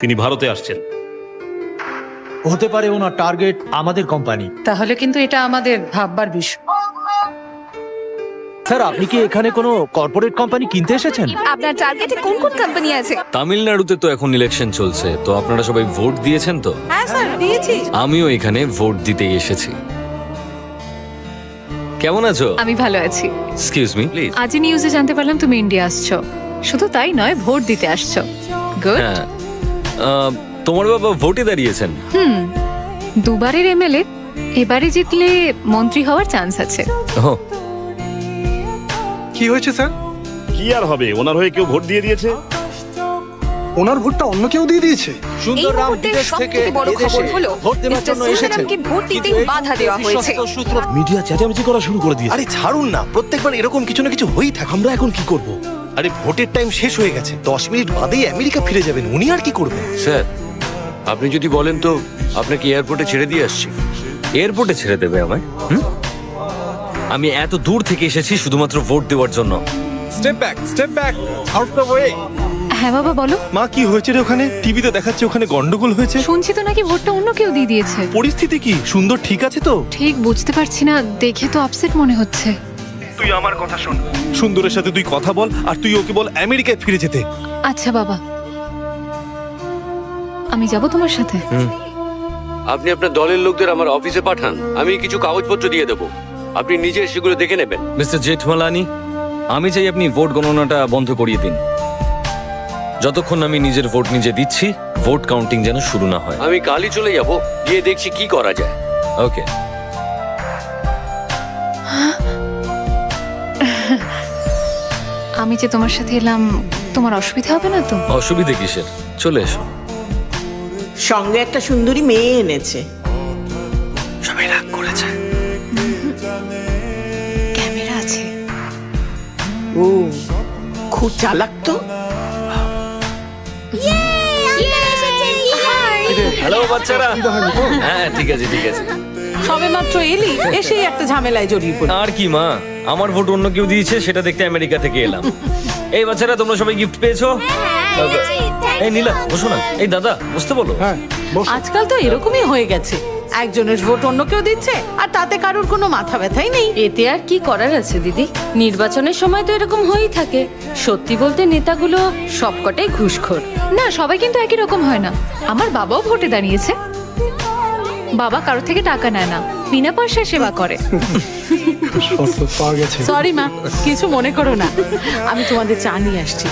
তিনি ভারতে আসছেন। হতে পারে ওনার টার্গেট আমাদের কোম্পানি তাহলে কিন্তু এটা আমাদের ভাববার বিষয়। স্যার আপনি কি এখানে কোনো কর্পোরেট কোম্পানি কিনতে এসেছেন? আপনার টার্গেটে কোন কোন কোম্পানি আছে? তামিলনাড়ুতে তো এখন ইলেকশন চলছে তো আপনারা সবাই ভোট দিয়েছেন তো? হ্যাঁ স্যার দিয়েছি। আমিও এখানে ভোট দিতেই এসেছি। কেমন আছো? আমি ভালো আছি। এক্সকিউজ মি প্লিজ আজই নিউজে জানতে পারলাম তুমি ইন্ডিয়া আসছো। শুধু তাই নয় ভোট দিতে আসছো। গুড হ্যাঁ। আহ, তোমার বাবা ভোটে দাঁড়িয়েছেন। হুম দুবারের এমএলএ এবারে জিতলে মন্ত্রী হওয়ার চান্স আছে। ও কি হয়েছে স্যার? কি আর হবে? ওনার হয়ে কেউ ভোট দিয়ে দিয়েছে? ওনার ভোটটা অন্য কেউ দিয়ে দিয়েছে? এই সুন্দর রাম বিদেশ থেকে সবথেকে বড় এদেশে খবর হলো ভোট দেওয়ার মিস্টার জন্য এসেছেন। সুন্দররামকে ভোট দিতে কিন্তু এই বাধা দেওয়া হয়েছে। বিশ্বস্ত সূত্র মিডিয়া চেঁচামেচি করা শুরু করে দিয়েছে। আরে ছাড়ুন না প্রত্যেকবার এরকম কিছু না কিছু হয়েই থাকে আমরা এখন কি করব? আরে ভোটের টাইম শেষ হয়ে গেছে। দশ মিনিট বাদেই আমেরিকা ফিরে যাবেন উনি আর কি করবেন? স্যার আপনি যদি বলেন তো আপনাকে এয়ারপোর্টে ছেড়ে দিয়ে আসছি। এয়ারপোর্টে ছেড়ে দেবে আমায়? হুম? আমি এত দূর থেকে এসেছি শুধুমাত্র ভোট দেওয়ার জন্য। Step back step back out the way হ্যাঁ বাবা বলো। মা কি হয়েছে রে ওখানে? টিভিতে দেখাচ্ছে ওখানে গন্ডগোল হয়েছে। শুনছি তো নাকি ভোটটা অন্য কেউ দিয়ে দিয়েছে। পরিস্থিতি কি? সুন্দর ঠিক আছে তো? ঠিক বুঝতে পারছি না। দেখে তো আপসেট মনে হচ্ছে। তুই আমার কথা শোন। সুন্দরের সাথে তুই কথা বল আর তুই ওকে বল আমেরিকায় ফিরে যেতে। আচ্ছা বাবা। আমি যাব তোমার সাথে। আপনি আপনার দলের লোকদের আমার অফিসে পাঠান আমি কিছু কাগজপত্র দিয়ে দেবো। আপনি নিজে সেগুলো দেখে নেবেন। মিস্টার জেঠমালানি আমি চাই আপনি ভোট গণনাটা বন্ধ করিয়ে দিন। যতক্ষণ আমি নিজের ভোট নিজে দিচ্ছি ভোট কাউন্টিং যেন শুরু না হয়। আমি কালই চলে যাব গিয়ে দেখছি কি করা যায়। ওকে। আমি যে তোমার সাথে এলাম তোমার অসুবিধা হবে না তো? অসুবিধে কিসের? চলে এসো। সঙ্গে একটা সুন্দরী মেয়ে এনেছে। সবাই রাগ করেছে। ক্যামেরা আছে। ও খুব চালাক তো। হ্যালো বাচ্চারা। হ্যাঁ ঠিক আছে ঠিক আছে। সবে মাত্র এলি এসেই একটা ঝামেলায় জড়িয়ে পড়ি আর কি মা? আমার ভোট অন্য কেউ দিয়েছে সেটা দেখতে আমেরিকা থেকে এলাম। এই বাচ্চারা তোমরা সবাই গিফট পেয়েছ? এই নীলা বসো না। এই দাদা বুঝতে বলো। হ্যাঁ আজকাল তো এরকমই হয়ে গেছে। একজনের ভোট অন্য কেউ দিচ্ছে আর তাতে কারোর কোনো মাথা ব্যথাই নেই। এতে আর কি করার আছে দিদি? নির্বাচনের সময় তো এরকম হয়েই থাকে। সত্যি বলতে নেতাগুলো সবকটাই ঘুষখোর। না সবাই কিন্তু একই রকম হয় না। আমার বাবাও ভোটে দাঁড়িয়েছে। বাবা কারোর থেকে টাকা নেয় না। বিনা পয়সায় সেবা করে। শর্ত পাওয়া গেছে সরি মা কিছু মনে করো না। আমি তোমাদের চা নিয়ে আসছি।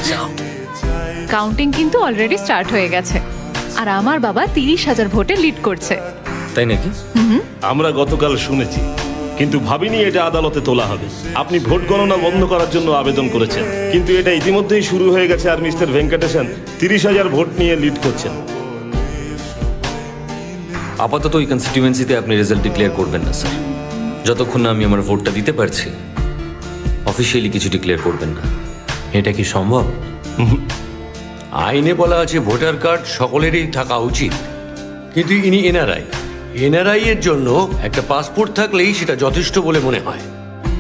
কাউন্টিং কিন্তু অলরেডি স্টার্ট হয়ে গেছে। আর আমার বাবা তিরিশ হাজার ভোটে লিড করছে। তাই নাকি? আমরা গতকাল শুনেছি। কিন্তু ভাবিনি এটা আদালতে তোলা হবে। আপনি ভোট গণনা বন্ধ করার জন্য আবেদন করেছেন। কিন্তু এটা ইতিমধ্যেই শুরু হয়ে গেছে আর মিস্টার ভেঙ্কটেশন তিরিশ হাজার ভোট নিয়ে লিড করছেন। আপাতত ওই কনস্টিটিউয়েন্সিতে আপনি রেজাল্ট ডিক্লেয়ার করবেন না স্যার যতক্ষণ না আমি আমার ভোটটা দিতে পারছি অফিসিয়ালি কিছু ডিক্লেয়ার করবেন না। এটা কি সম্ভব? আইনে বলা আছে ভোটার কার্ড সকলেরই থাকা উচিত। কিন্তু ইনি এনআরআই। এনআরআই এর জন্য একটা পাসপোর্ট থাকলেই সেটা যথেষ্ট বলে মনে হয়।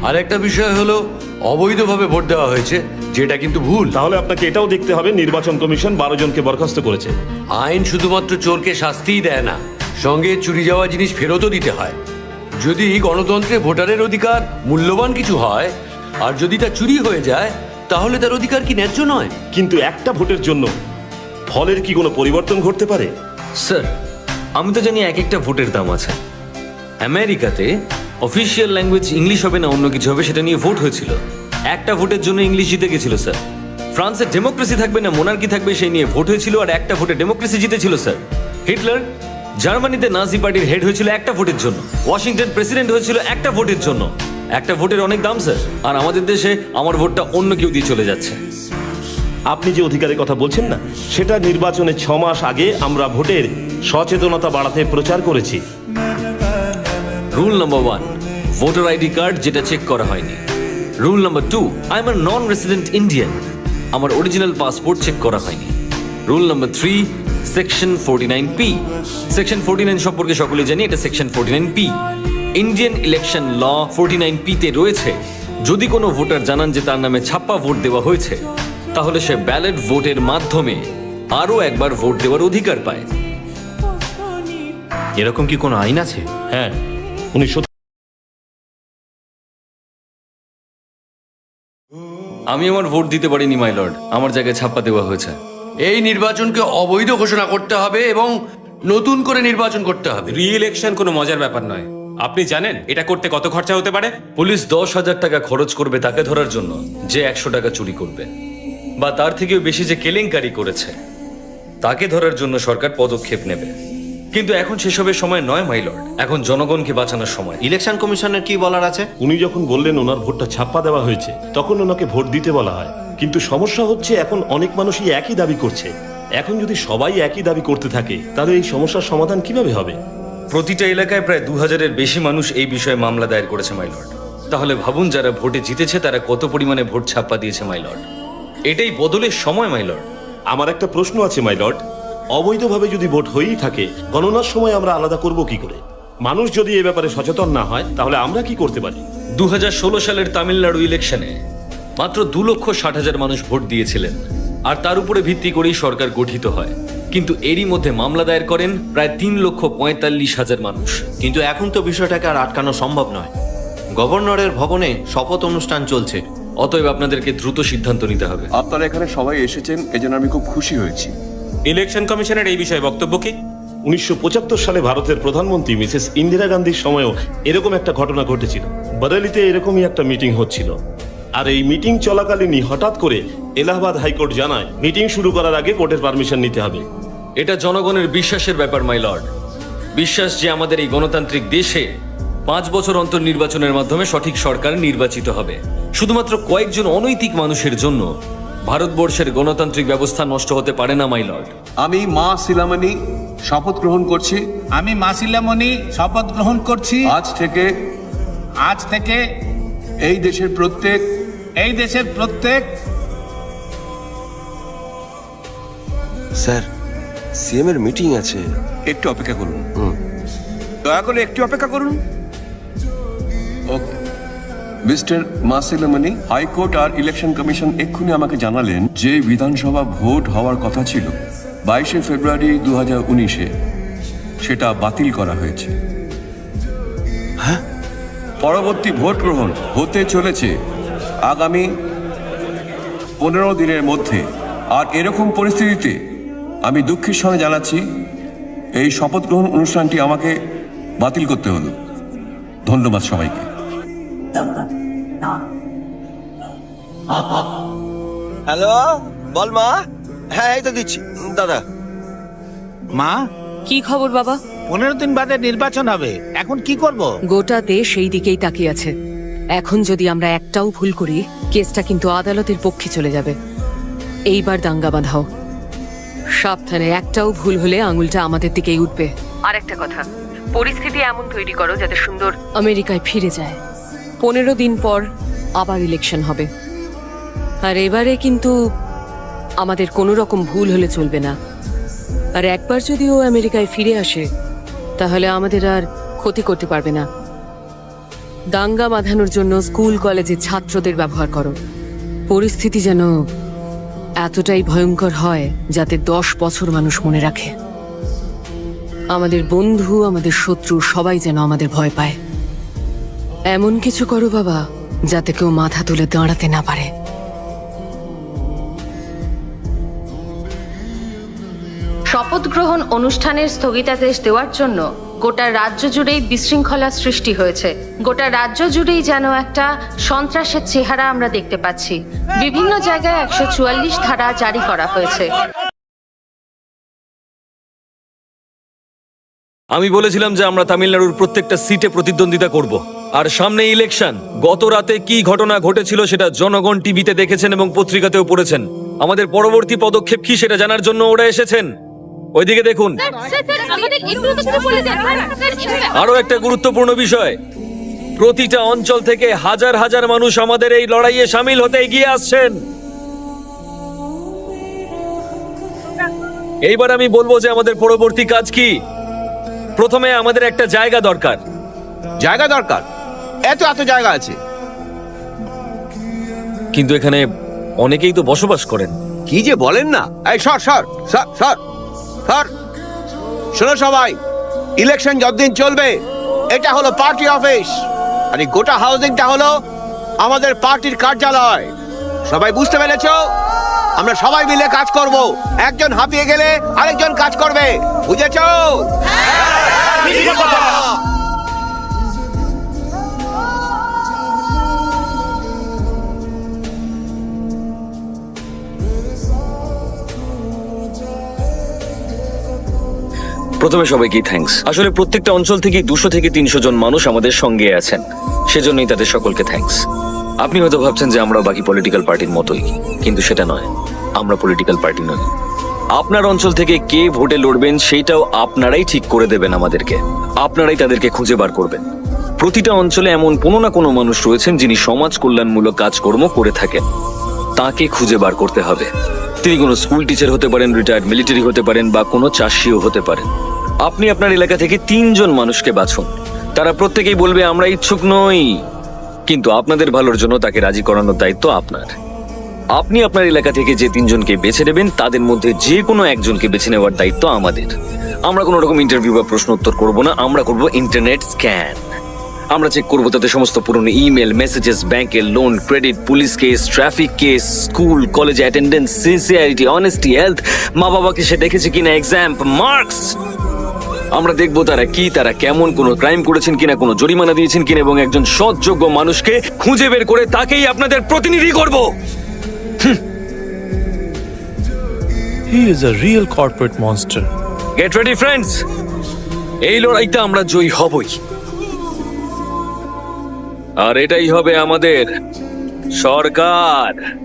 আর একটা বিষয় হলো অবৈধভাবে ভোট দেওয়া হয়েছে যেটা কিন্তু ভুল। তাহলে আপনাকে এটাও দেখতে হবে নির্বাচন কমিশন বারো জনকে বরখাস্ত করেছে। আইন শুধুমাত্র চোরকে শাস্তিই দেয় না সঙ্গে চুরি যাওয়া জিনিস ফেরতও দিতে হয়। যদি গণতন্ত্রে ভোটারের অধিকার মূল্যবান কিছু হয় আর যদি তা চুরি হয়ে যায় তাহলে তার অধিকার কি ন্যায্য নয়? কিন্তু একটা ভোটের জন্য ফলের কি কোনো পরিবর্তন ঘটতে পারে? স্যার আমি তো জানি এক একটা ভোটের দাম আছে। আমেরিকাতে অফিসিয়াল ল্যাঙ্গুয়েজ ইংলিশ হবে না অন্য কিছু হবে সেটা নিয়ে ভোট হয়েছিল। একটা ভোটের জন্য ইংলিশ জিতে গেছিল স্যার। ফ্রান্সের ডেমোক্রেসি থাকবে না মোনার্কি থাকবে সেই নিয়ে ভোট হয়েছিল আর একটা ভোটে ডেমোক্রেসি জিতেছিল স্যার। হিটলার জার্মানিতে নাজি পার্টির হেড হয়েছিল একটা ভোটের জন্য। ওয়াশিংটন প্রেসিডেন্ট হয়েছিল একটা ভোটের জন্য। একটা ভোটের অনেক দাম স্যার। আর আমাদের দেশে আমার ভোটটা অন্য কেউ দিয়ে চলে যাচ্ছে। আপনি যে অধিকারের কথা বলছেন না সেটা নির্বাচনের ছ মাস আগে আমরা ভোটের সচেতনতা বাড়াতে প্রচার করেছি। Rule number one voter ID card যেটা চেক করা হয়নি। Rule number two I am non resident Indian আমার অরিজিনাল পাসপোর্ট চেক করা হয়নি। Rule number three section forty nine P section forty nine সম্পর্কে সকলে জানি এটা section forty nine P Indian election law forty nine পিতে রয়েছে। যদি কোনো ভোটার জানান যে তার নামে ছাপ্পা ভোট দেওয়া হয়েছে তাহলে সে ব্যালট ভোটের মাধ্যমে আরও একবার ভোট দেওয়ার অধিকার পায়। এরকম কি কোনো আইন আছে? হ্যাঁ। উনিশশো আমি আমার ভোট দিতে পারিনি মাই লর্ড আমার জায়গায় ছাপ্পা দেওয়া হয়েছে। এই নির্বাচনকে অবৈধ ঘোষণা করতে হবে এবং নতুন করে নির্বাচন করতে হবে। রি ইলেকশন কোনো মজার ব্যাপার নয়। আপনি জানেন এটা করতে কত খরচা হতে পারে? পুলিশ দশ হাজার টাকা খরচ করবে তাকে ধরার জন্য যে একশো টাকা চুরি করবে। বা তার থেকেও বেশি যে কেলেঙ্কারি করেছে তাকে ধরার জন্য সরকার পদক্ষেপ নেবে। কিন্তু এখন সেসবের সময় নয় মাইলর্ড এখন জনগণকে বাঁচানোর সময়। ইলেকশন কমিশনের কি বলার আছে? উনি যখন বললেন ওনার ভোটটা ছাপ্পা দেওয়া হয়েছে তখন ওনাকে ভোট দিতে বলা হয়। কিন্তু সমস্যা হচ্ছে এখন অনেক মানুষই একই দাবি করছে। এখন যদি সবাই একই দাবি করতে থাকে তাহলে এই সমস্যার সমাধান কীভাবে হবে? প্রতিটা এলাকায় প্রায় দু হাজারের বেশি মানুষ এই বিষয়ে মামলা দায়ের করেছে মাইলর্ড তাহলে ভাবুন যারা ভোটে জিতেছে তারা কত পরিমাণে ভোট ছাপ্পা দিয়েছে মাইলর্ড এটাই বদলের সময় মাইলর্ড আমার একটা প্রশ্ন আছে মাই লর্ড। অবৈধভাবে যদি ভোট হয়েই থাকে গণনার সময় আমরা আলাদা করব কি করে? মানুষ যদি এ ব্যাপারে সচেতন না হয় তাহলে আমরা কি করতে পারি? দু হাজার ষোলো সালের তামিলনাড়ু ইলেকশনে মাত্র দু লক্ষ ষাট হাজার মানুষ ভোট দিয়েছিলেন। আর তার উপরে ভিত্তি করেই সরকার গঠিত হয়। কিন্তু এরই মধ্যে মামলা দায়ের করেন প্রায় তিন লক্ষ পঁয়তাল্লিশ হাজার মানুষ। কিন্তু এখন তো বিষয়টাকে আর আটকানো সম্ভব নয়। গভর্নরের ভবনে শপথ অনুষ্ঠান চলছে। অতএব আপনাদেরকে দ্রুত সিদ্ধান্ত নিতে হবে। আপনারা এখানে সবাই এসেছেন এজন্য আমি খুব খুশি হয়েছি। ইলেকশন কমিশনের এই বিষয়ে বক্তব্য কি? উনিশশো পঁচাত্তর সালে ভারতের প্রধানমন্ত্রী মিসেস ইন্দিরা গান্ধীর সময়ও এরকম একটা ঘটনা ঘটেছিল। বরেলিতে এরকমই একটা মিটিং হচ্ছিল। আর এই মিটিং চলাকালীনই হঠাৎ করে এলাহাবাদ হাইকোর্ট জানায় মিটিং শুরু করার আগে কোর্টের পারমিশন নিতে হবে। এটা জনগণের বিশ্বাসের ব্যাপার মাই লর্ড। বিশ্বাস যে আমাদের এই গণতান্ত্রিক দেশে পাঁচ বছর অন্তর নির্বাচনের মাধ্যমে সঠিক সরকার নির্বাচিত হবে। শুধুমাত্র কয়েকজন অনৈতিক মানুষের জন্য ভারতবর্ষের গণতান্ত্রিক ব্যবস্থা নষ্ট হতে পারে না মাই লর্ড। আমি মা শিলামণি শপথ গ্রহণ করছি। আমি মাসিলামণি শপথ গ্রহণ করছি। আজ থেকে আজ থেকে এই দেশের প্রত্যেক এই দেশের প্রত্যেক স্যার সিএম এর মিটিং আছে। একটু অপেক্ষা করুন। দয়া করে একটু অপেক্ষা করুন। Okay mister Masilamani high court আর ইলেকশন কমিশন এক্ষুনি আমাকে জানালেন যে বিধানসভা ভোট হওয়ার কথা ছিল বাইশে ফেব্রুয়ারি দু হাজার উনিশে। সেটা বাতিল করা হয়েছে। হ্যাঁ? পরবর্তী ভোট গ্রহণ হতে চলেছে। আগামী পনেরো দিনের মধ্যে। আর এরকম পরিস্থিতিতে আমি দুঃখের সঙ্গে জানাচ্ছি এই শপথ গ্রহণ অনুষ্ঠানটি আমাকে বাতিল করতে হলো। ধন্যবাদ সবাইকে। হ্যালো বল মা। হ্যাঁ এই তো দিচ্ছি। দাদা। মা? কি খবর বাবা? পনেরো দিন বাদে নির্বাচন হবে। এখন কি করব? গোটা দেশ এই দিকেই তাকিয়ে আছে। এখন যদি আমরা একটাও ভুল করি, কেসটা কিন্তু আদালতের পক্ষে চলে যাবে। এইবার দাঙ্গা বাঁধাও। সাবধানে একটাও ভুল হলে আঙুলটা আমাদের দিকেই উঠবে। আর একটা কথা, পরিস্থিতি এমন তৈরি করো যাতে সুন্দর আমেরিকায় ফিরে যায়। পনেরো দিন পর আবার ইলেকশন হবে। আর এবারে কিন্তু আমাদের কোনো রকম ভুল হলে চলবে না। আর একবার যদি ও আমেরিকায় ফিরে আসে, তাহলে আমাদের আর ক্ষতি করতে পারবে না। দাঙ্গা বাঁধানোর জন্য স্কুল, কলেজে ছাত্রদের ব্যবহার করো। পরিস্থিতি যেন এতটাই ভয়ঙ্কর হয় যাতে দশ বছর মানুষ মনে রাখে। আমাদের বন্ধু, আমাদের শত্রু সবাই যেন আমাদের ভয় পায়। এমন কিছু করো বাবা, যাতে কেউ মাথা তুলে দাঁড়াতে না পারে। গ্রহণ অনুষ্ঠানের স্থগিতাদেশ দেওয়ার জন্য গোটা রাজ্য জুড়েই বিশৃঙ্খলা সৃষ্টি হয়েছে। গোটা রাজ্য জুড়েই যেন একটা সন্ত্রাসের চেহারা আমরা দেখতে পাচ্ছি। বিভিন্ন জায়গায় একশো চুয়াল্লিশ ধারা জারি করা হয়েছে। আমি বলেছিলাম যে আমরা তামিলনাড়ুর প্রত্যেকটা সিটে প্রতিদ্বন্দ্বিতা করব। আর সামনে ইলেকশন। গত রাতে কি ঘটনা ঘটেছিল সেটা জনগণ টিভিতে দেখেছেন এবং পত্রিকাতেও পড়েছেন। আমাদের পরবর্তী পদক্ষেপ কি সেটা জানার জন্য ওরা এসেছেন? ওইদিকে দেখুন। আরও একটা গুরুত্বপূর্ণ বিষয়। প্রতিটা অঞ্চল থেকে হাজার হাজার মানুষ আমাদের এই লড়াইয়ে সামিল হতে এগিয়ে আসছেন। এইবার আমি বলব যে আমাদের পরবর্তী কাজ কি? প্রথমে আমাদের একটা জায়গা দরকার। জায়গা দরকার? এত এত জায়গা আছে। কিন্তু এখানে অনেকেই তো বসবাস করেন। কি যে বলেন না। এই সর সর সর সর। সর শোনো সবাই ইলেকশন যতদিন চলবে, এটা হলো পার্টি অফিস আর এই গোটা হাউজিংটা হলো আমাদের পার্টির কার্যালয়। সবাই বুঝতে পেরেছ? আমরা সবাই মিলে কাজ করব। একজন হাঁপিয়ে গেলে আরেকজন কাজ করবে। বুঝেছ? প্রথমে সবাইকেই থ্যাঙ্কস আসলে প্রত্যেকটা অঞ্চল থেকে দুশো থেকে তিনশো জন মানুষ আমাদের সঙ্গে আছেন। সেজন্যই তাদের সকলকে থ্যাঙ্কস আপনি হয়তো ভাবছেন যে আমরা বাকি পলিটিক্যাল পার্টির মতোই, কিন্তু সেটা নয়। আমরা পলিটিক্যাল পার্টি নই। আপনার অঞ্চল থেকে কে ভোটে লড়বেন সেইটাও আপনারাই ঠিক করে দেবেন আমাদেরকে। আপনারাই তাদেরকে খুঁজে বার করবেন। প্রতিটা অঞ্চলে এমন কোনো না কোনো মানুষ রয়েছেন যিনি সমাজ কল্যাণমূলক কাজকর্ম করে থাকেন। তাকে খুঁজে বার করতে হবে। তিনি কোনো স্কুল টিচার হতে পারেন রিটায়ার্ড মিলিটারি হতে পারেন বা কোনো চাষিও হতে পারেন। আপনি আপনার এলাকা থেকে তিনজন মানুষকে বাছুন তারা প্রত্যেকেই বলবে, আমরা ইচ্ছুক নই। কিন্তু আপনাদের ভালোর জন্য তাকে রাজি করানোর দায়িত্ব আপনার। আপনি আপনার এলাকা থেকে যে তিনজনকে বেছে নেবেন, তাদের মধ্যে যে কোনো একজনকে বেছে নেওয়ার দায়িত্ব আমাদের। আমরা কোনো রকম ইন্টারভিউ বা প্রশ্ন উত্তর করব না, আমরা করব ইন্টারনেট স্ক্যান আমরা চেক করব তাতে সমস্ত পুরনো ইমেল মেসেজেস ব্যাংকের loan credit police case traffic case school college attendance sincerity honesty health মা বাবাকে সে দেখেছে কিনা? এক্সাম মার্কস আমরা দেখব তারা কি তারা কেমন কোনো ক্রাইম করেছেন কিনা কোনো জরিমানা দিয়েছেন কিনা এবং একজন সৎযোগ্য মানুষকে খুঁজে বের করে তাকেই আপনাদের প্রতিনিধি করব। He is a real corporate monster. Get ready friends এই লড়াইতে আমরা জয়ী হবই। আর এটাই হবে আমাদের সরকার।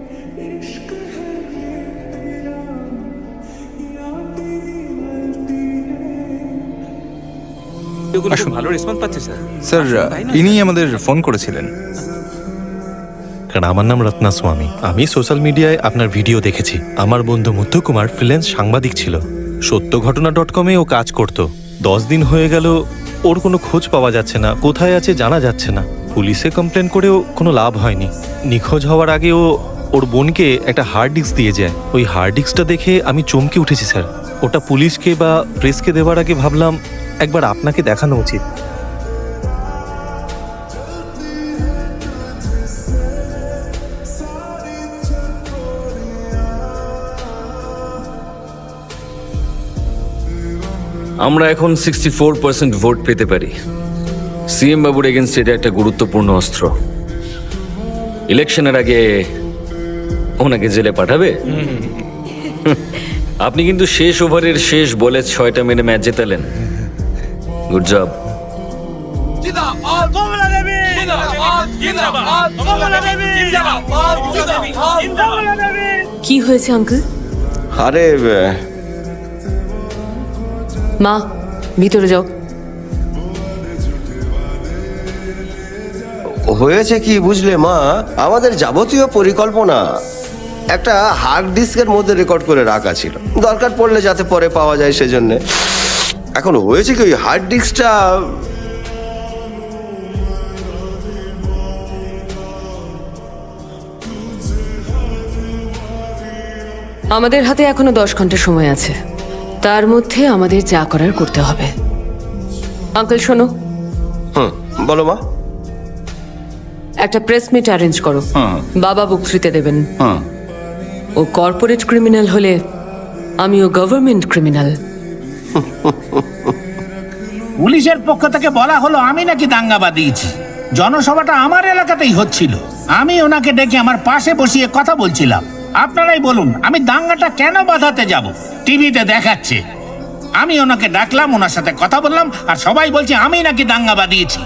ভালো রেসপন্স পাচ্ছে স্যার স্যার ইনি আমাদের ফোন করেছিলেন। কারণ আমার নাম রত্নাস্বামী আমি সোশ্যাল মিডিয়ায় আপনার ভিডিও দেখেছি। আমার বন্ধু মুথু কুমার ফ্রিল্যান্স সাংবাদিক ছিল। সত্য ঘটনা ডট কমে ও কাজ করত। দশ দিন হয়ে গেল ওর কোনো খোঁজ পাওয়া যাচ্ছে না কোথায় আছে জানা যাচ্ছে না। পুলিশে কমপ্লেন করেও কোনো লাভ হয়নি। নিখোঁজ হওয়ার আগে ও ওর বোনকে একটা হার্ড ডিস্ক দিয়ে যায়। ওই হার্ড ডিস্কটা দেখে আমি চমকে উঠেছি স্যার ওটা পুলিশকে বা প্রেসকে দেওয়ার আগে ভাবলাম একবার আপনাকে দেখানো উচিত। আমরা এখন সিক্সটি ফোর পার্সেন্ট ভোট পেতে পারি। সিএম বাবুর এগেনস্ট এটা একটা গুরুত্বপূর্ণ অস্ত্র। ইলেকশনের আগে ওনাকে জেলে পাঠাবে? আপনি কিন্তু শেষ ওভারের শেষ বলে ছয়টা মেরে ম্যাচ জেতালেন। গুড জব কি হয়েছে আঙ্কেল? আরে মা ভিতরে যাও। হয়েছে কি বুঝলে মা? আমাদের যাবতীয় পরিকল্পনা। একটা হার্ড ডিস্কের মধ্যে রেকর্ড করে রাখা ছিল। দরকার পড়লে যাতে পরে পাওয়া যায় সেজন্য। এখন হয়েছে কি ওই হার্ড ডিস্কটা আমাদের হাতে এখনও দশ ঘণ্টা সময় আছে। তার মধ্যে আমাদের যা করার করতে হবে। আঙ্কেল শোনো। হুম বলো মা। একটা প্রেস মিট অ্যারেঞ্জ করো। বাবা বক্তৃতা দেবেন। ও কর্পোরেট ক্রিমিনাল হলে আমিও গভর্নমেন্ট ক্রিমিনাল পুলিশের পক্ষ থেকে বলা হলো, আমি নাকি দাঙ্গা বাদিয়েছি জনসভাটা আমার এলাকাতেই হচ্ছিল। আমি ওনাকে ডেকে আমার পাশে বসিয়ে কথা বলছিলাম। আপনারাই বলুন, আমি দাঙ্গাটা কেন বাধাতে যাব? টিভিতে দেখাচ্ছে। আমি ওনাকে ডাকলাম, ওনার সাথে কথা বললাম, আর সবাই বলছে, আমি নাকি দাঙ্গা বাদিয়েছি